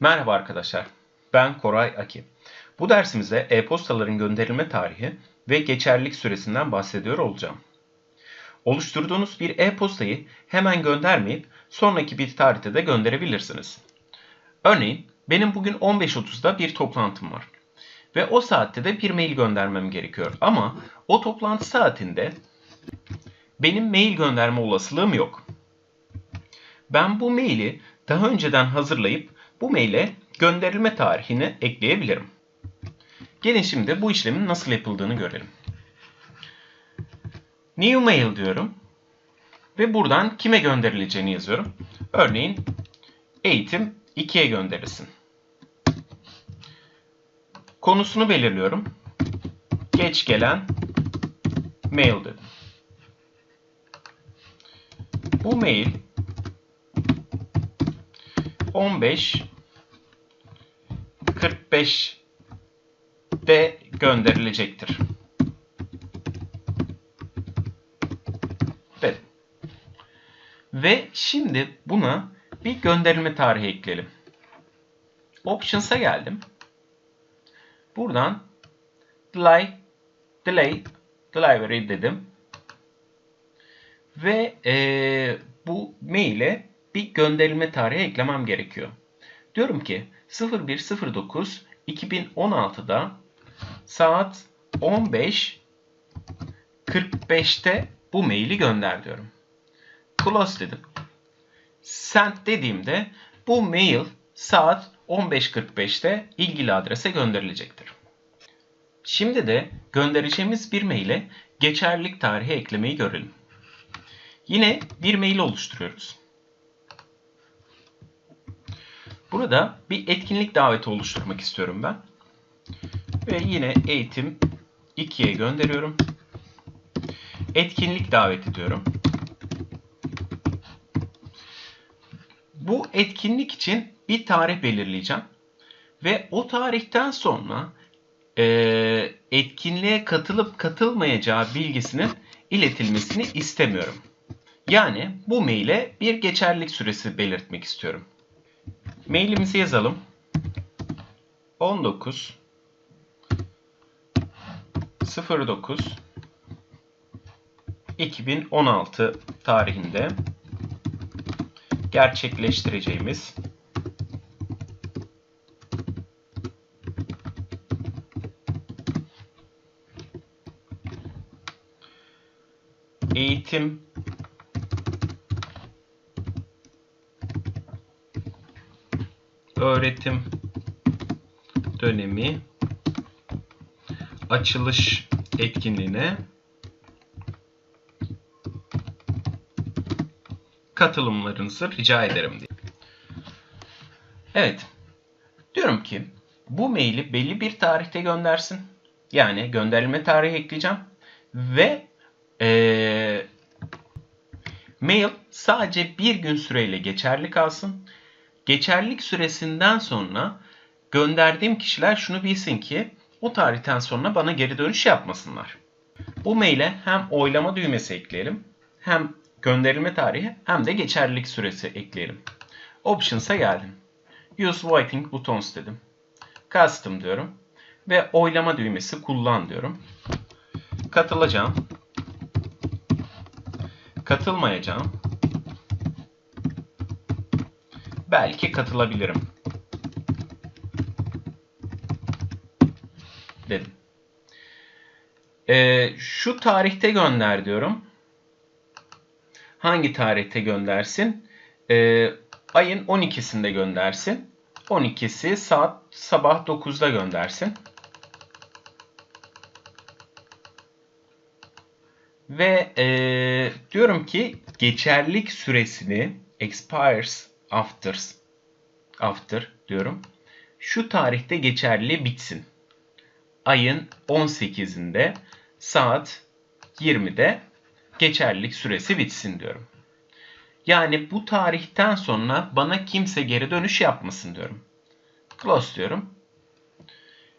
Merhaba arkadaşlar, ben Koray Aki. Bu dersimizde e-postaların gönderilme tarihi ve geçerlilik süresinden bahsediyor olacağım. Oluşturduğunuz bir e-postayı hemen göndermeyip sonraki bir tarihte de gönderebilirsiniz. Örneğin benim bugün 15.30'da bir toplantım var. Ve o saatte de bir mail göndermem gerekiyor. Ama o toplantı saatinde benim mail gönderme olasılığım yok. Ben bu maili daha önceden hazırlayıp bu maile gönderilme tarihini ekleyebilirim. Gelin şimdi bu işlemin nasıl yapıldığını görelim. New mail diyorum. Ve buradan kime gönderileceğini yazıyorum. Örneğin eğitim 2'ye gönderilsin. Konusunu belirliyorum. Geç gelen mail dedim. Bu mail 15 45 de gönderilecektir. Dedim. Ve şimdi buna bir gönderilme tarihi ekleyelim. Options'a geldim. Buradan delay, delay, delivery dedim. Ve ee, bu maile bir gönderilme tarihi eklemem gerekiyor. Diyorum ki 0109 2016'da saat 15.45'te bu maili gönder diyorum. Close dedim. Send dediğimde bu mail saat 15.45'te ilgili adrese gönderilecektir. Şimdi de göndereceğimiz bir maile geçerlilik tarihi eklemeyi görelim. Yine bir mail oluşturuyoruz. Burada bir etkinlik daveti oluşturmak istiyorum ben. Ve yine eğitim 2'ye gönderiyorum. Etkinlik daveti diyorum. Bu etkinlik için bir tarih belirleyeceğim. Ve o tarihten sonra e, etkinliğe katılıp katılmayacağı bilgisinin iletilmesini istemiyorum. Yani bu maile bir geçerlilik süresi belirtmek istiyorum. Mailimizi yazalım. 19 09 2016 tarihinde gerçekleştireceğimiz eğitim öğretim dönemi açılış etkinliğine katılımlarınızı rica ederim diye. Evet. Diyorum ki bu maili belli bir tarihte göndersin. Yani gönderilme tarihi ekleyeceğim. Ve ee, mail sadece bir gün süreyle geçerli kalsın. Geçerlilik süresinden sonra gönderdiğim kişiler şunu bilsin ki o tarihten sonra bana geri dönüş yapmasınlar. Bu maile hem oylama düğmesi ekleyelim, hem gönderilme tarihi hem de geçerlilik süresi ekleyelim. Options'a geldim. Use Waiting Buttons dedim. Custom diyorum. Ve oylama düğmesi kullan diyorum. Katılacağım. Katılmayacağım. Belki katılabilirim. Dedim. Ee, şu tarihte gönder diyorum. Hangi tarihte göndersin? Ee, ayın 12'sinde göndersin. 12'si saat sabah 9'da göndersin. Ve e, diyorum ki geçerlik süresini expires after after diyorum. Şu tarihte geçerli bitsin. Ayın 18'inde saat 20'de geçerlilik süresi bitsin diyorum. Yani bu tarihten sonra bana kimse geri dönüş yapmasın diyorum. Close diyorum.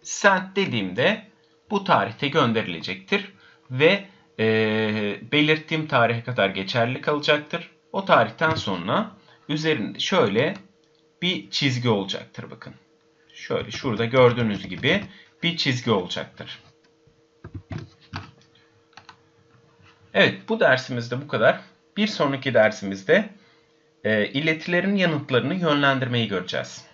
Send dediğimde bu tarihte gönderilecektir ve e, belirttiğim tarihe kadar geçerli kalacaktır. O tarihten sonra üzerinde şöyle bir çizgi olacaktır bakın. Şöyle şurada gördüğünüz gibi bir çizgi olacaktır. Evet bu dersimizde bu kadar. Bir sonraki dersimizde e, iletilerin yanıtlarını yönlendirmeyi göreceğiz.